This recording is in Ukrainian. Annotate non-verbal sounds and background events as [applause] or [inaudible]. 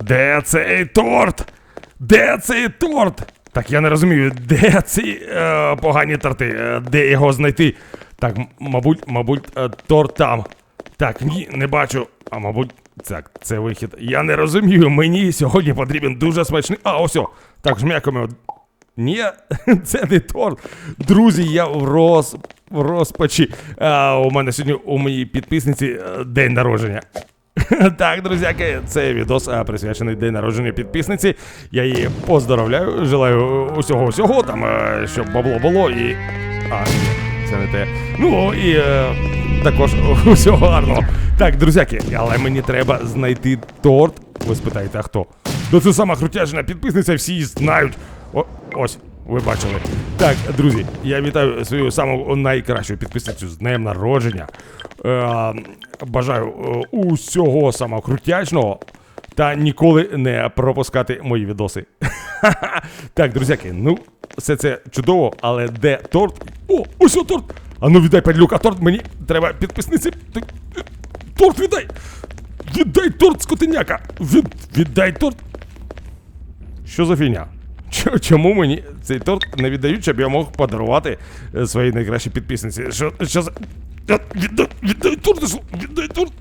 Де цей торт? Де цей торт? Так я не розумію, де ці е, погані торти? Е, Де його знайти? Так, мабуть, мабуть, е, торт там. Так, ні, не бачу. А мабуть, так, це вихід. Я не розумію, мені сьогодні потрібен дуже смачний. А, ось. Так, жмякаємо. Ні, [laughs] це не торт. Друзі, я в, роз... розпачі. А, у мене сьогодні у моїй підписниці е, день народження. [laughs] Так, друзяки, це відос присвячений день народження підписниці. Я її поздоровляю, желаю усього усього, там, е, щоб бабло було і. А, це не те. Ну і е, також [laughs] усього гарного. Так, друзяки, але мені треба знайти торт. Ви спитаєте, а хто? Да це сама крутяжна підписниця, всі знають. О, ось. Ви бачили. Так, друзі, я вітаю свою саму найкращу підписницю з днем народження. Е, бажаю е, усього самого крутячного та ніколи не пропускати мої відоси. [laughs] так, друзяки, ну, все це чудово, але де торт? О, ось торт! А ну віддай падлюка, торт мені треба підписниці. Ти- Торт віддай! Віддай торт, скотиняка! Від, віддай торт! Що за фігня? Чому мені цей торт не віддають, щоб я мог подарувати е, своїй найкращій підписниці? Що, що за. Е, Віддай, віддай торт,